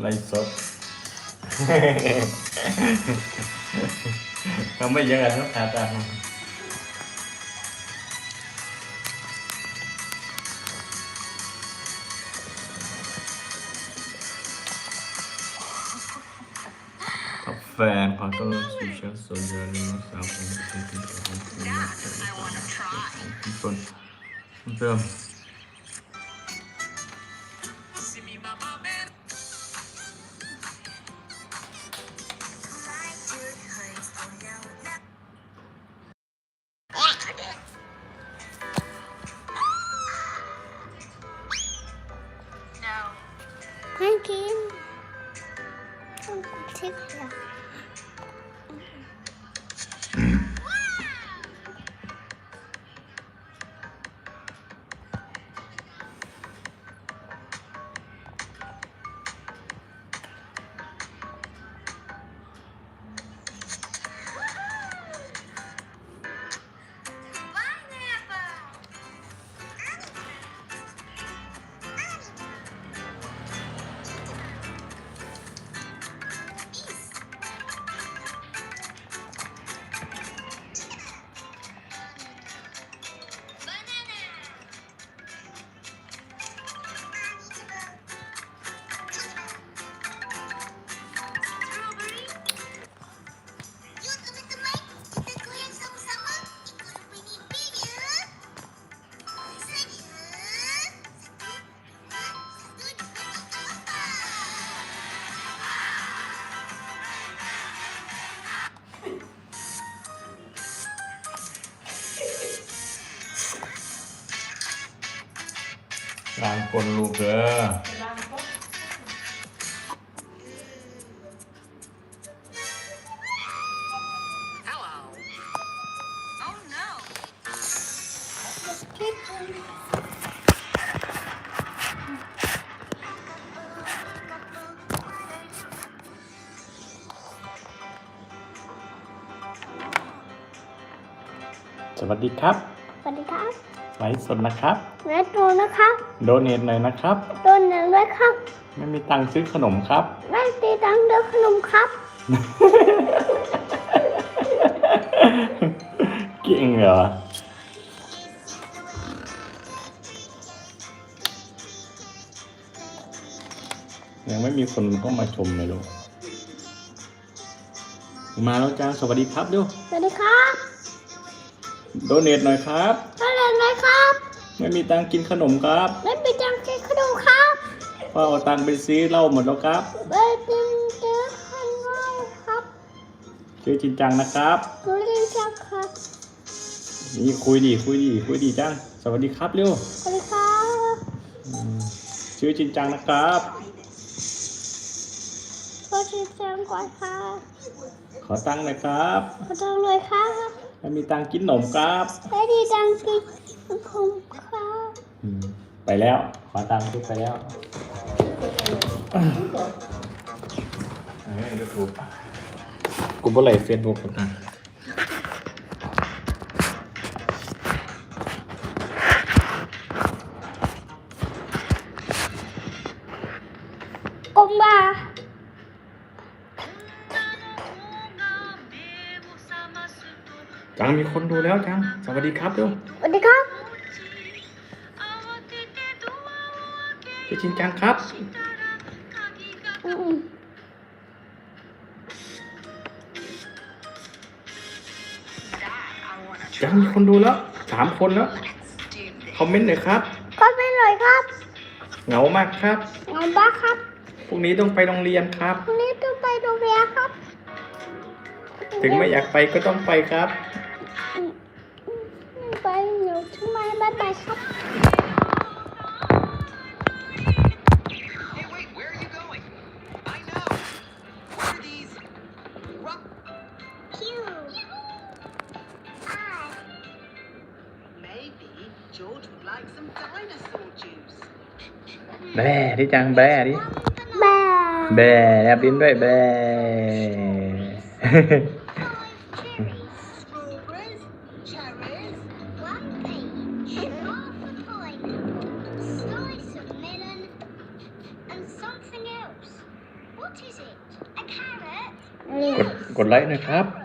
ไลฟ์สดเขาไม่เยอะกันครับอาจารย์กับแทิพย์ ล้างคนลูกเด้อสวัสดีครับ สวัสดีครับ ไลฟ์สดนะครับ แม่ดูนะครับโดเนทหน่อยนะครับ โดนหนึ่งด้วยครับ ไม่มีตังค์ซื้อขนมครับแม่ตีดังเดือขนมครับ เก่งเหรอ ยังไม่มีคนเข้ามาชมเลยลูกมาแล้วจ้าสวัสดีครับเดูสวัสดีครับ โดเนทหน่อยครับ เท่าไหร่เลยครับ ไม่มีตังค์กินขนมครับแม่ตีดังกินขนมครับพ่อเอาตังค์ไปซื้อเหล้าหมดแล้วครับแม่ตีเดือขนมครับชื่อจริงจังนะครับดูดีจังครับนี่คุยดีคุยดีคุยดีจัง สวัสดีครับเร็วสวัสดีครับอืมชื่อจริงจังนะครับก็ดีจังก่อนครับขอตังค์หน่อยครับขอดังเลยครับไม่มีตังค์กินขนมครับแม่ตีดังกิน ขนมครับอืมไปแล้ว ขอตังค์ทุกไปแล้วเอ้ยยูทูบกูบ่ไหลเฟซบุ๊กนะกลมบ้าจังมีคนดูแล้วจังสวัสดีครับเร็วสวัส ชื่อจริงจังครับอืมจังมีคนดูแล้วสามคนแล้ว คอมเมนต์หน่อยครับ ก็ไม่เลยครับเหงามากครับงานบ้าครับพรุ่งนี้ต้องไปโรงเรียนครับวันนี้ต้องไปโรงเรียนครับ ถึงไม่อยากไปก็ต้องไปครับ แบที่จังแบดิแม่แบแอบลิ้นด้วยแบ Strawberries, cherries, one peach, half a pint, slice of melon, and something else. What is it? A carrot? นี่กดกดไลค์หนะครับ